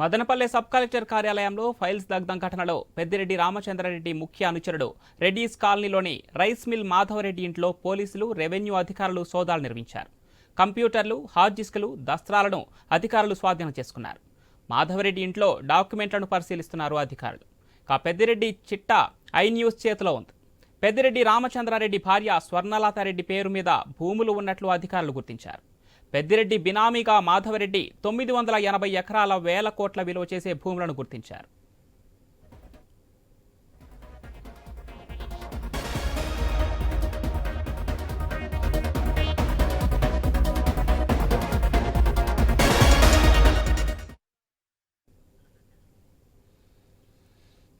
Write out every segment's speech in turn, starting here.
Madanapalle sub collector కార్యాలయంలో files దగ్ధం ఘటనలో పెద్దిరెడ్డి రామచంద్రారెడ్డి ముఖ్య అనుచరుడు రెడ్డీస్ కాలనీలోని రైస్ మిల్ మాధవరెడ్డి ఇంట్లో పోలీసులు రెవెన్యూ అధికారులు సోదాలు నిర్వహించారు. కంప్యూటర్లు హార్డ్ డిస్కులు దస్త్రాలను అధికారులు స్వాధీనం చేసుకున్నారు. మాధవరెడ్డి ఇంట్లో డాక్యుమెంట్లను పరిశీలిస్తున్నారు అధికారులు. కా పెద్దిరెడ్డి చిట్టా ఐ న్యూస్ చేతిలో ఉంది. పెద్దిరెడ్డి రామచంద్రారెడ్డి భార్య స్వర్ణలతారెడ్డి పేరు మీద భూములు ఉన్నట్లు అధికారులు గుర్తించారు. పెద్దిరెడ్డి బినామీగా మాధవరెడ్డి తొమ్మిది వందల ఎనభై ఎకరాల వేల కోట్ల విలువ చేసే భూములను గుర్తించారు.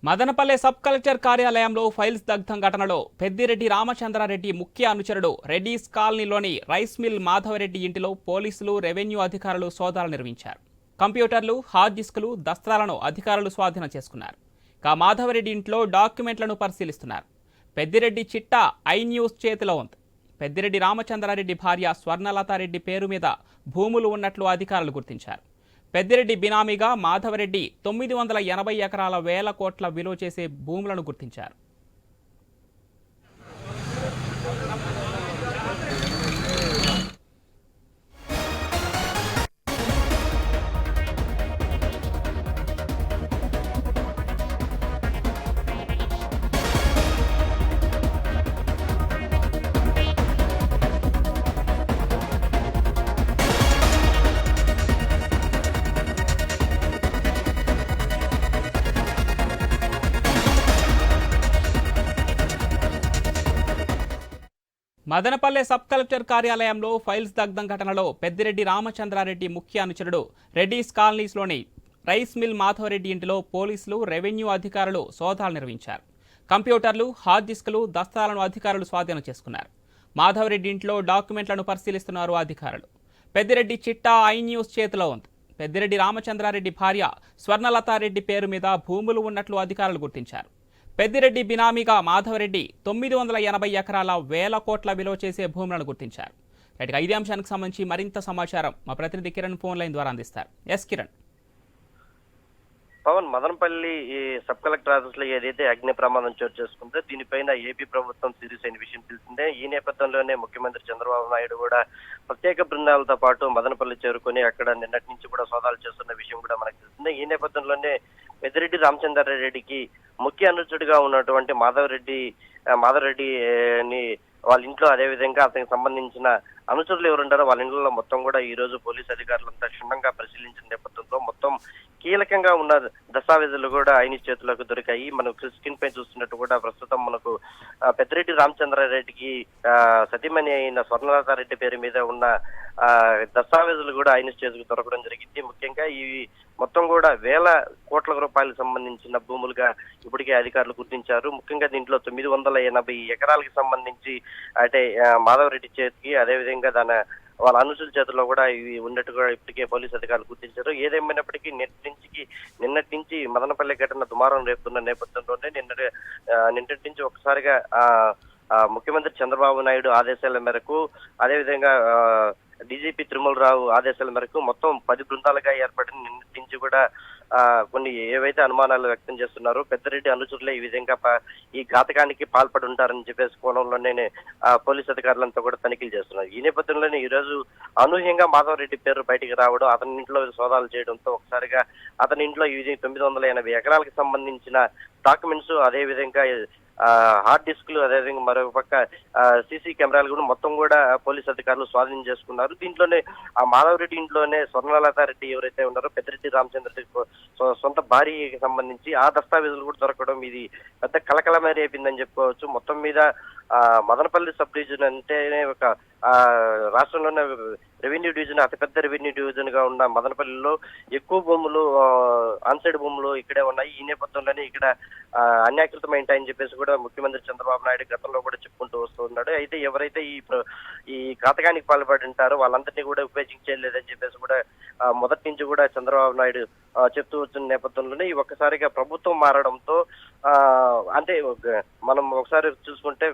మదనపల్లె సబ్ కలెక్టర్ కార్యాలయంలో ఫైల్స్ దగ్ధం ఘటనలో పెద్దిరెడ్డి రామచంద్రారెడ్డి ముఖ్య అనుచరుడు రెడ్డీస్ కాలనీలోని రైస్ మిల్ మాధవరెడ్డి ఇంటిలో పోలీసులు రెవెన్యూ అధికారులు సోదాలు నిర్వహించారు. కంప్యూటర్లు హార్డ్ డిస్కులు దస్త్రాలను అధికారులు స్వాధీనం చేసుకున్నారు. కా మాధవరెడ్డి ఇంట్లో డాక్యుమెంట్లను పరిశీలిస్తున్నారు. పెద్దిరెడ్డి చిట్టా ఐ న్యూస్ చేతిలో ఉంది. పెద్దిరెడ్డి రామచంద్రారెడ్డి భార్య స్వర్ణలతారెడ్డి పేరు మీద భూములు ఉన్నట్లు అధికారులు గుర్తించారు. పెద్దిరెడ్డి బినామీగా మాధవరెడ్డి తొమ్మిది వందల ఎనభై ఎకరాల వేల కోట్ల విలువ చేసే భూములను గుర్తించారు. మదనపల్లె సబ్ కలెక్టర్ కార్యాలయంలో ఫైల్స్ దగ్ధం ఘటనలో పెద్దిరెడ్డి రామచంద్రారెడ్డి ముఖ్య అనుచరుడు రెడ్డిస్ కాలనీస్లోని రైస్ మిల్ మాధవరెడ్డి ఇంటిలో పోలీసులు రెవెన్యూ అధికారులు సోదాలు నిర్వహించారు. కంప్యూటర్లు హార్డ్ డిస్కులు దస్తాలను అధికారులు స్వాధీనం చేసుకున్నారు. మాధవరెడ్డి ఇంట్లో డాక్యుమెంట్లను పరిశీలిస్తున్నారు అధికారులు. పెద్దిరెడ్డి చిట్టా ఐ న్యూస్ చేతిలో ఉంది. పెద్దిరెడ్డి రామచంద్రారెడ్డి భార్య స్వర్ణలతారెడ్డి పేరు మీద భూములు ఉన్నట్లు అధికారులు గుర్తించారు. పెద్దిరెడ్డి బినామీగా మాధవరెడ్డి తొమ్మిది వందల ఎనభై ఎకరాల వేల కోట్ల విలువ చేసే భూములను గుర్తించారు. రైట్గా ఇదే అంశానికి సంబంధించి మరింత సమాచారం మా ప్రతినిధి కిరణ్ ఫోన్ లైన్ ద్వారా అందిస్తారు. ఎస్ కిరణ్. పవన్ మదనపల్లి ఈ సబ్ కలెక్టర్ ఆఫీస్లో ఏదైతే అగ్ని ప్రమాదం చోటు చేసుకుంటే దీనిపైన ఏపీ ప్రభుత్వం సీరియస్ అయిన విషయం తెలిసిందే. ఈ నేపథ్యంలోనే ముఖ్యమంత్రి చంద్రబాబు నాయుడు కూడా ప్రత్యేక బృందాలతో పాటు మదనపల్లి చేరుకొని అక్కడ నిన్నటి నుంచి కూడా సోదాలు చేస్తున్న విషయం కూడా మనకు తెలిసిందే. ఈ నేపథ్యంలోనే పెద్దిరెడ్డి రామచంద్రారెడ్డికి ముఖ్య అనుచరుడిగా ఉన్నటువంటి మాధవరెడ్డి ఆ, మాధవరెడ్డి ని వాళ్ళ ఇంట్లో అదే విధంగా అతనికి సంబంధించిన అనుచరులు ఎవరుంటారో వాళ్ళ ఇంట్లో మొత్తం కూడా ఈ రోజు పోలీసు అధికారులంతా క్షుణ్ణంగా పరిశీలించిన నేపథ్యంలో మొత్తం కీలకంగా ఉన్న దస్తావేజులు కూడా ఆయన చేతులకు దొరికాయి. మనం స్క్రీన్ పై చూస్తున్నట్టు కూడా ప్రస్తుతం మనకు పెద్దిరెడ్డి రామచంద్రారెడ్డికి సతీమణి అయిన స్వర్ణలతారెడ్డి పేరు మీద ఉన్న దస్తావేజులు కూడా ఆయన చేతికి దొరకడం జరిగింది. ముఖ్యంగా ఇవి మొత్తం కూడా వేల కోట్ల రూపాయలకు సంబంధించిన భూములుగా ఇప్పటికే అధికారులు గుర్తించారు. ముఖ్యంగా దీంట్లో తొమ్మిది వందల ఎనభై ఎకరాలకు సంబంధించి అంటే మాధవరెడ్డి చేతికి అదేవిధంగా దాని వాళ్ళ అనుసరి చేతుల్లో కూడా ఇవి ఉన్నట్టు కూడా ఇప్పటికే పోలీసు అధికారులు గుర్తించారు. ఏదేమైనప్పటికీ నిన్నటి నుంచి నిన్నటి నుంచి మదనపల్లి ఘటన దుమారం రేపుతున్న నేపథ్యంలోనే నిన్నటి నిన్నటి నుంచి ఒకసారిగా ఆ ముఖ్యమంత్రి చంద్రబాబు నాయుడు ఆదేశాల మేరకు అదేవిధంగా డీజీపీ తిరుమలరావు ఆదేశాల మేరకు మొత్తం పది బృందాలుగా ఏర్పడిన నిన్నటి నుంచి కూడా ఆ, కొన్ని ఏవైతే అనుమానాలు వ్యక్తం చేస్తున్నారో పెద్దరెడ్డి అనుచరులే ఈ విధంగా ఈ ఘాతకానికి పాల్పడి ఉంటారని చెప్పేసి కోణంలోనే ఆ, అధికారులంతా కూడా తనిఖీలు చేస్తున్నారు. ఈ నేపథ్యంలోనే ఈ రోజు అనూహ్యంగా మాధవరెడ్డి పేరు బయటికి రావడం అతని ఇంట్లో సోదాలు చేయడంతో ఒకసారిగా అతని ఇంట్లో ఈ తొమ్మిది వందల ఎనభై ఎకరాలకు సంబంధించిన డాక్యుమెంట్స్ అదే విధంగా హార్డ్ డిస్క్లు అదేవిధంగా మరొక పక్క సీసీ కెమెరాలు కూడా మొత్తం కూడా పోలీస్ అధికారులు స్వాధీనం చేసుకున్నారు. దీంట్లోనే ఆ మాధవరెడ్డి ఇంట్లోనే స్వర్ణలతారెడ్డి ఎవరైతే ఉన్నారో పెద్దిరెడ్డి రామచంద్రరెడ్డి రెడ్డి సొంత భార్యకి సంబంధించి ఆ దస్తావేజులు కూడా దొరకడం ఇది పెద్ద కలకలమే రేపిందని చెప్పుకోవచ్చు. మొత్తం మీద ఆ, మదనపల్లి సబ్ రీజన్ అంటేనే ఒక ఆ, రాష్ట్రంలోనే రెవెన్యూ డివిజన్ అతిపెద్ద రెవెన్యూ డివిజన్గా ఉన్న మదనపల్లిలో ఎక్కువ భూములు ఆన్సైడ్ భూములు ఇక్కడే ఉన్నాయి. ఈ నేపథ్యంలోనే ఇక్కడ ఆ, అన్యాకృతమైంటాయని చెప్పేసి కూడా ముఖ్యమంత్రి చంద్రబాబు నాయుడు గతంలో కూడా చెప్పుకుంటూ వస్తున్నాడు అయితే ఎవరైతే ఈ ఈ ఘాతకానికి పాల్పడి ఉంటారో వాళ్ళందరినీ కూడా ఉపయోగించలేదని చెప్పేసి కూడా మొదటి నుంచి కూడా చంద్రబాబు నాయుడు చెప్తూ వచ్చిన నేపథ్యంలోనే ఈ ఒక్కసారిగా ప్రభుత్వం మారడంతో ఆ, అంటే మనం ఒకసారి చూసుకుంటే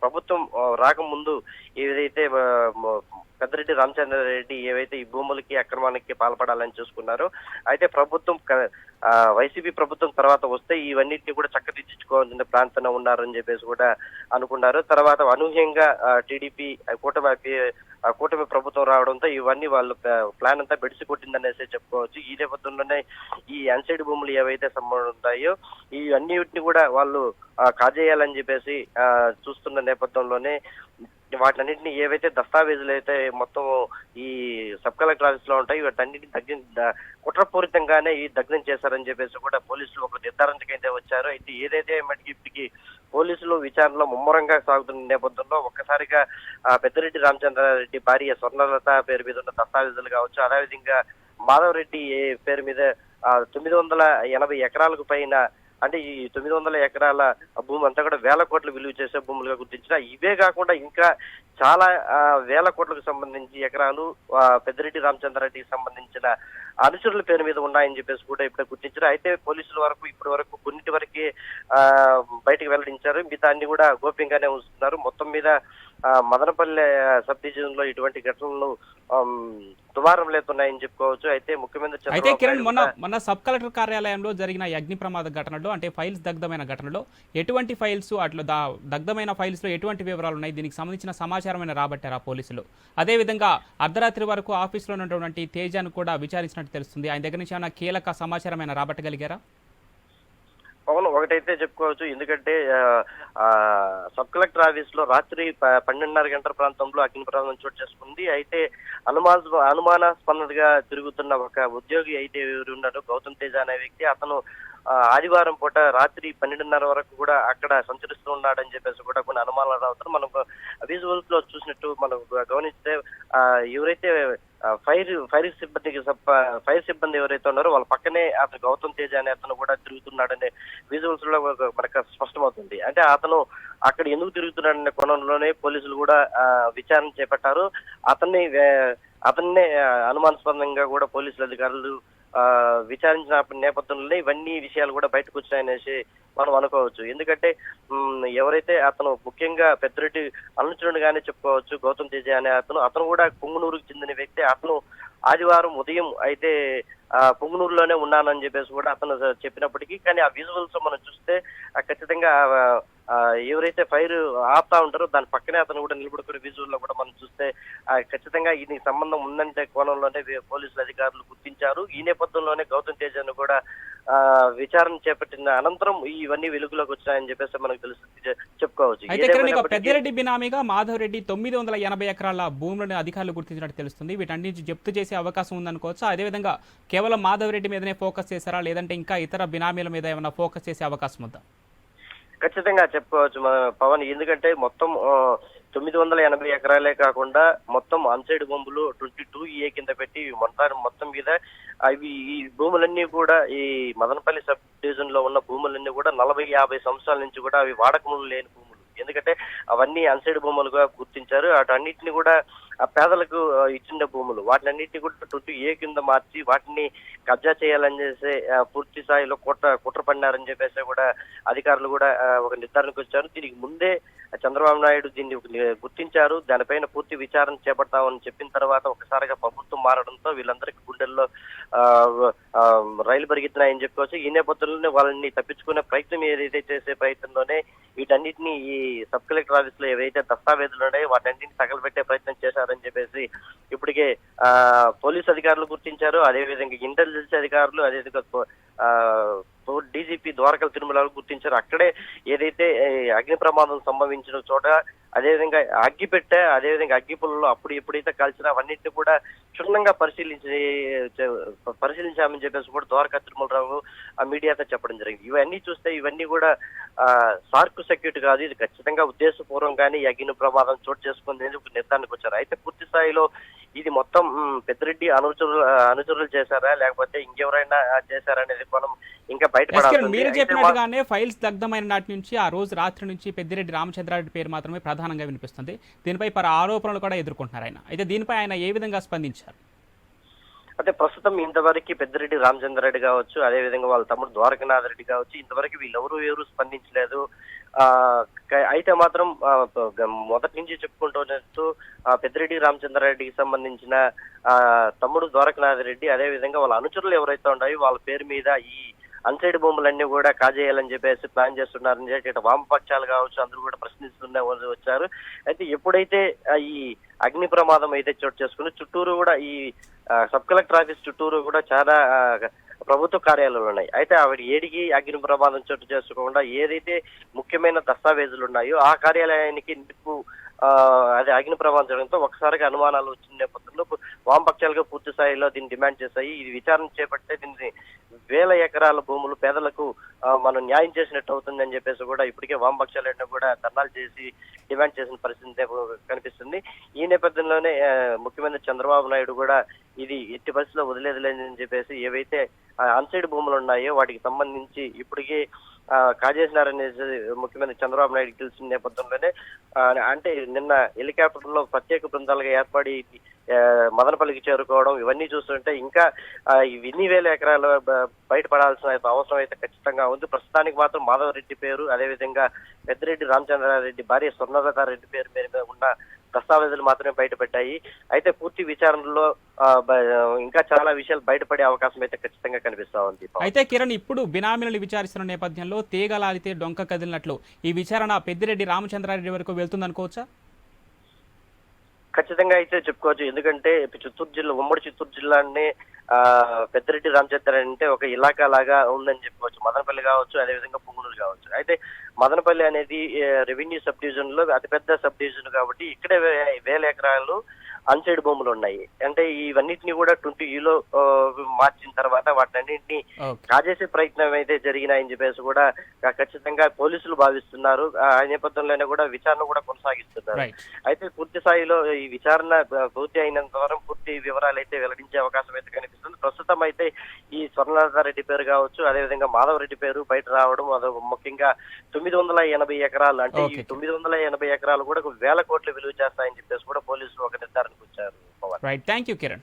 ప్రభుత్వం రాకముందు ఏదైతే పెద్దరెడ్డి మ- రెడ్డి రామచంద్రారెడ్డి ఏవైతే ఈ భూములకి అక్రమానికి పాల్పడాలని చూసుకున్నారో అయితే ప్రభుత్వం క- వైసీపీ ప్రభుత్వం తర్వాత వస్తే ఇవన్నిటిని కూడా చక్కదిద్దుకోవాల్సిన ప్రాంతంలో ఉన్నారని చెప్పేసి కూడా అనుకున్నారు. తర్వాత అనూహ్యంగా టీడీపీ కూటమి కూటమి ప్రభుత్వం రావడంతో ఇవన్నీ వాళ్ళు ప్లాన్ అంతా బెడిసి కొట్టిందనేసి చెప్పుకోవచ్చు. ఈ నేపథ్యంలోనే ఈ అన్సైడ్ భూములు ఏవైతే సంబంధం ఉంటాయో ఈ అన్నిటిని కూడా వాళ్ళు కాజేయాలని చెప్పేసి చూస్తున్న నేపథ్యంలోనే వాటినన్నింటినీ ఏవైతే దస్తావేజులు అయితే మొత్తం ఈ సబ్ కలెక్టర్ ఆఫీస్లో ఉంటాయి వాటన్నిటిని దగ్గర కుట్రపూరితంగానే ఈ దగ్ధం చేశారని చెప్పేసి కూడా పోలీసులు ఒక నిర్ధారణకైతే అయితే వచ్చారు. అయితే ఏదైతే మటుకి ఇప్పటికి పోలీసులు విచారణలో ముమ్మరంగా సాగుతున్న నేపథ్యంలో ఒక్కసారిగా ఆ, పెద్దిరెడ్డి రామచంద్రారెడ్డి భార్య స్వర్ణలత పేరు మీద ఉన్న దస్తావేజులు కావచ్చు అదేవిధంగా మాధవరెడ్డి పేరు మీద ఆ, తొమ్మిది వందల ఎనభై ఎకరాలకు పైన అంటే ఈ తొమ్మిది వందల ఎకరాల భూమి అంతా కూడా వేల కోట్లు విలువ చేసే భూములుగా గుర్తించిన ఇవే కాకుండా ఇంకా చాలా వేల కోట్లకు సంబంధించి ఎకరాలు పెద్దిరెడ్డి రామచంద్రారెడ్డికి సంబంధించిన అనుచరుల పేరు మీద ఉన్నాయని చెప్పేసి కూడా ఇప్పుడే గుర్తించారు. అయితే పోలీసుల వరకు ఇప్పటి వరకు కొన్నిటి వరకే ఆ, బయటకు వెల్లడించారు. మిగతా అన్ని కూడా గోప్యంగానే ఉంచుతున్నారు. మొత్తం మీద మదనపల్లె సబ్ డివిజన్లో ఇటువంటి ఘటనలు దుమారం లేతున్నాయని చెప్పుకోవచ్చు. అయితే ముఖ్యమంత్రి అయితే కిరణ్ మొన్న మొన్న సబ్ కలెక్టర్ కార్యాలయంలో జరిగిన అగ్ని ప్రమాద ఘటనలో అంటే ఫైల్స్ దగ్ధమైన ఘటనలో ఎటువంటి ఫైల్స్ అట్లా దగ్ధమైన ఫైల్స్లో ఎటువంటి వివరాలు ఉన్నాయి? దీనికి సంబంధించిన సమాచారమైన రాబట్టారా పోలీసులు? అదేవిధంగా అర్ధరాత్రి వరకు ఆఫీస్లో ఉన్నటువంటి తేజాను కూడా విచారించినట్టు తెలుస్తుంది. ఆయన దగ్గర నుంచి ఏమైనా కీలక సమాచారమైన రాబట్టగలిగారా? ఒకటైతే చెప్పుకోవచ్చు ఎందుకంటే సబ్ కలెక్టర్ ఆఫీస్లో రాత్రి పన్నెండున్నర గంటల ప్రాంతంలో అగ్ని ప్రమాదం చోటు చేసుకుంది. అయితే అనుమాన అనుమానాస్పదంగా తిరుగుతున్న ఒక ఉద్యోగి అయితే ఎవరు ఉన్నాడు గౌతమ్ తేజ అనే వ్యక్తి అతను ఆదివారం పూట రాత్రి పన్నెండున్నర వరకు కూడా అక్కడ సంచరిస్తూ ఉన్నాడని చెప్పేసి కూడా కొన్ని అనుమానాలు రావుతారు మనం విజువల్స్లో చూసినట్టు మనం గమనిస్తే ఎవరైతే ఫైర్ ఫైర్ సిబ్బందికి ఫైర్ సిబ్బంది ఎవరైతే ఉన్నారో వాళ్ళ పక్కనే అతను గౌతమ్ తేజ అనే అతను కూడా తిరుగుతున్నాడనే విజువల్స్లో మనకు స్పష్టమవుతుంది. అంటే అతను అక్కడ ఎందుకు తిరుగుతున్నాడనే కోణంలోనే పోలీసులు కూడా విచారణ చేపట్టారు. అతన్ని అతన్నే అనుమానాస్పదంగా కూడా పోలీసులు అధికారులు విచారించిన నేపథ్యంలో ఇవన్నీ విషయాలు కూడా బయటకు వచ్చాయనేసి మనం అనుకోవచ్చు. ఎందుకంటే ఎవరైతే అతను ముఖ్యంగా పెద్దరెడ్డి అనుచరుడుగానే చెప్పుకోవచ్చు గౌతమ్ తేజ అనే అతను అతను కూడా పొంగునూరుకు చెందిన వ్యక్తి. అతను ఆదివారం ఉదయం అయితే ఆ, పొంగునూరులోనే ఉన్నానని చెప్పేసి కూడా అతను చెప్పినప్పటికీ కానీ ఆ విజువల్స్ మనం చూస్తే ఖచ్చితంగా ఎవరైతే ఫైర్ ఆపుతా ఉంటారో దాని పక్కనే అతను కూడా నిలబడుకునే విజువల్లో కూడా మనం చూస్తే ఖచ్చితంగా దీనికి సంబంధం ఉందంటే కోణంలోనే పోలీసులు అధికారులు గుర్తించారు. ఈ నేపథ్యంలోనే గౌతమ్ తేజను కూడా ఆ, విచారణ చేపట్టిన అనంతరం ఇవన్నీ వెలుగులోకి వచ్చాయని చెప్పేసి మనకు తెలుసు. చెప్పుకోవచ్చు. అయితే పెద్దిరెడ్డి బినామీగా మాధవరెడ్డి తొమ్మిది వందల ఎనభై ఎకరాల భూములను అధికారులు గుర్తించినట్టు తెలుస్తుంది. వీటన్నిటి జప్తు చేసే అవకాశం ఉందనుకోవచ్చు. అదేవిధంగా కేవలం మాధవరెడ్డి మీదనే ఫోకస్ చేశారా? లేదంటే ఇంకా ఇతర బినామీల మీద ఏమైనా ఫోకస్ చేసే అవకాశం ఉందా? ఖచ్చితంగా చెప్పుకోవచ్చు మన పవన్. ఎందుకంటే మొత్తం తొమ్మిది వందల ఎనభై ఎకరాలే కాకుండా మొత్తం అన్సైడ్ భూములు ట్వంటీ టూ ఏ కింద పెట్టి మొత్తం మొత్తం మీద అవి ఈ భూములన్నీ కూడా ఈ మదనపల్లి సబ్ డివిజన్లో ఉన్న భూములన్నీ కూడా నలభై యాభై సంవత్సరాల నుంచి కూడా అవి వాడకములు లేని భూములు. ఎందుకంటే అవన్నీ అన్సైడ్ భూములుగా గుర్తించారు. వాటన్నిటిని కూడా ఆ పేదలకు ఇచ్చిన భూములు. వాటినన్నిటిని కూడా ట్వంటీ ఏ కింద మార్చి వాటిని కబ్జా చేయాలని చేసి పూర్తి స్థాయిలో కుట్ర కుట్ర పడినారని చెప్పేసి కూడా అధికారులు కూడా ఒక నిర్ధారణకు వచ్చారు. దీనికి ముందే చంద్రబాబు నాయుడు దీన్ని గుర్తించారు. దానిపైన పూర్తి విచారణ చేపడతామని చెప్పిన తర్వాత ఒకసారిగా ప్రభుత్వం మారడంతో వీళ్ళందరికీ గుండెల్లో రైలు పరిగెత్తినాయని చెప్పుకోవచ్చు. ఈ నేపథ్యంలోనే వాళ్ళని తప్పించుకునే ప్రయత్నం ఏదైతే చేసే ప్రయత్నంలోనే వీటన్నిటిని ఈ సబ్ కలెక్టర్ ఆఫీస్లో ఏవైతే దస్తావేజులు ఉన్నాయో వాటన్నింటిని తగలబెట్టే ప్రయత్నం చేశారని చెప్పేసి ఇప్పటికే ఆ పోలీస్ అధికారులు గుర్తించారు. అదేవిధంగా ఇంటెలిజెన్స్ అధికారులు అదేవిధంగా పో- డీజీపీ ద్వారకల తిరుమల గుర్తించారు. అక్కడే ఏదైతే అగ్ని ప్రమాదం సంభవించిన చోట అదేవిధంగా అగ్గి పెట్టే అదేవిధంగా అగ్గి పుల్లలో అప్పుడు ఎప్పుడైతే కలిసినా అవన్నింటినీ కూడా క్షుణ్ణంగా పరిశీలించి పరిశీలించామని చెప్పేసి కూడా ద్వారకా తిరుమలరావు ఆ మీడియాతో చెప్పడం జరిగింది. ఇవన్నీ చూస్తే ఇవన్నీ కూడా ఆ సార్కు సెక్యూరిటీ కాదు. ఇది ఖచ్చితంగా ఉద్దేశపూర్వకంగానే ఈ అగ్ని ప్రమాదం చోటు చేసుకుంది అని నిర్ధారణకు వచ్చారు. అయితే పూర్తి స్థాయిలో ఇది మొత్తం పెద్దరెడ్డి పెద్దిరెడ్డి అనుచరులు అనుచరులు చేశారా? లేకపోతే ఇంకెవరైనా చేశారా అనేది మనం ఇంకా మీరు చెప్పినట్టుగానే ఫైల్స్ దగ్ధమైన నాటి నుంచి ఆ రోజు రాత్రి నుంచి పెద్దిరెడ్డి రామచంద్రారెడ్డి పేరు మాత్రమే ప్రధానంగా వినిపిస్తుంది. దీనిపై పలు ఆరోపణలు కూడా ఎదుర్కొంటున్నారు ఆయన. అయితే దీనిపై ఆయన ఏ విధంగా స్పందించారు? అంటే ప్రస్తుతం ఇంతవరకు పెద్దిరెడ్డి రామచంద్రరెడ్డి కావచ్చు అదే విధంగా వాళ్ళ తమ్ముడు ద్వారకనాథ్ రెడ్డి కావచ్చు ఇంతవరకు వీళ్ళెవరూ ఎవరు స్పందించలేదు. ఆ అయితే మాత్రం మొదటి నుంచి చెప్పుకుంటున్నట్టు ఆ, పెద్దిరెడ్డి రామచంద్రారెడ్డికి సంబంధించిన తమ్ముడు ద్వారకనాథ్ రెడ్డి అదే విధంగా వాళ్ళ అనుచరులు ఎవరైతే ఉన్నాయో వాళ్ళ పేరు మీద ఈ అన్సైడ్ భూములన్నీ కూడా కాజేయాలని చెప్పేసి ప్లాన్ చేస్తున్నారని చెప్పి ఇటు వామపక్షాలు కావచ్చు అందరూ కూడా ప్రశ్నిస్తున్న వాళ్ళు వచ్చారు. అయితే ఎప్పుడైతే ఈ అగ్ని ప్రమాదం అయితే చోటు చేసుకుని చుట్టూరు కూడా ఈ సబ్ కలెక్టర్ ఆఫీస్ చుట్టూరు కూడా చాలా ప్రభుత్వ కార్యాలయాలు ఉన్నాయి. అయితే ఆవిడ ఏడికి అగ్ని ప్రమాదం చోటు చేసుకోకుండా ఏదైతే ముఖ్యమైన దస్తావేజులు ఉన్నాయో ఆ కార్యాలయానికి నిప్పు అదే అగ్ని ప్రమాదం జరగడంతో ఒకసారిగా అనుమానాలు వచ్చిన నేపథ్యంలో వామపక్షాలుగా పూర్తి స్థాయిలో దీన్ని డిమాండ్ చేశాయి. ఇది విచారణ చేపడితే దీన్ని వేల ఎకరాల భూములు పేదలకు మనం న్యాయం చేసినట్టు అవుతుందని చెప్పేసి కూడా ఇప్పటికే వామపక్షాలన్నీ కూడా ధర్నాలు చేసి డిమాండ్ చేసిన పరిస్థితి కనిపిస్తుంది. ఈ నేపథ్యంలోనే ముఖ్యమంత్రి చంద్రబాబు నాయుడు కూడా ఇది ఎట్టి పరిస్థితిలో వదిలేదులేదని చెప్పేసి ఏవైతే అన్సైడ్ భూములు ఉన్నాయో వాటికి సంబంధించి ఇప్పటికే ఆ, కాజేసినారనేసి ముఖ్యమంత్రి చంద్రబాబు నాయుడు తెలిసిన నేపథ్యంలోనే అంటే నిన్న హెలికాప్టర్లో ప్రత్యేక బృందాలుగా ఏర్పడి మదనపల్లికి చేరుకోవడం ఇవన్నీ చూస్తుంటే ఇంకా ఇన్ని వేల ఎకరాలు బయటపడాల్సిన అవసరం అయితే ఖచ్చితంగా ఉంది. ప్రస్తుతానికి మాత్రం మాధవరెడ్డి పేరు అదేవిధంగా పెద్దిరెడ్డి రామచంద్రారెడ్డి భార్య స్వర్ణలత రెడ్డి పేరు మీద ఉన్న దస్తావేజులు మాత్రమే బయటపెట్టాయి అయితే పూర్తి విచారణలో ఇంకా చాలా విషయాలు బయటపడే అవకాశం అయితే ఖచ్చితంగా కనిపిస్తా ఉంది అయితే కిరణ్ ఇప్పుడు బినామీలను విచారిస్తున్న నేపథ్యంలో తీగలాలితే డొంక కదిలినట్లు. ఈ విచారణ పెద్దిరెడ్డి రామచంద్రారెడ్డి వరకు వెళ్తుందనుకోవచ్చా? ఖచ్చితంగా అయితే చెప్పుకోవచ్చు. ఎందుకంటే చిత్తూరు జిల్లా ఉమ్మడి చిత్తూరు జిల్లాని ఆ పెద్దిరెడ్డి రామచంద్ర అంటే ఒక ఇలాకా లాగా ఉందని చెప్పుకోవచ్చు. మదనపల్లి కావచ్చు అదేవిధంగా పుంగునూరు కావచ్చు. అయితే మదనపల్లి అనేది రెవెన్యూ సబ్ డివిజన్లో అతిపెద్ద సబ్ డివిజన్ కాబట్టి ఇక్కడే వే- వేల ఎకరాలు అన్సైడ్ భూములు ఉన్నాయి. అంటే ఇవన్నిటిని కూడా ట్వంటీ ఈలో మార్చిన తర్వాత వాటినన్నింటినీ ఓకే. కాజేసే ప్రయత్నం అయితే జరిగినాయని చెప్పేసి కూడా ఖచ్చితంగా పోలీసులు భావిస్తున్నారు. ఆ నేపథ్యంలోనే కూడా విచారణ కూడా కొనసాగిస్తున్నారు. అయితే పూర్తి స్థాయిలో ఈ విచారణ పూర్తి అయినంత వరకు పూర్తి వివరాలు అయితే వెల్లడించే అవకాశం అయితే కనిపిస్తుంది. ప్రస్తుతం అయితే ఈ స్వర్ణలతారెడ్డి పేరు కావచ్చు అదేవిధంగా మాధవ్ రెడ్డి పేరు బయట రావడం అది ముఖ్యంగా తొమ్మిది వందల ఎనభై ఎకరాలు అంటే ఈ. తొమ్మిది వందల ఎనభై ఎకరాలు కూడా వేల కోట్లు విలువ చేస్తాయని చెప్పేసి కూడా పోలీసులు ఒక నిర్ధారణకు వచ్చారు Pawan right thank you Kiran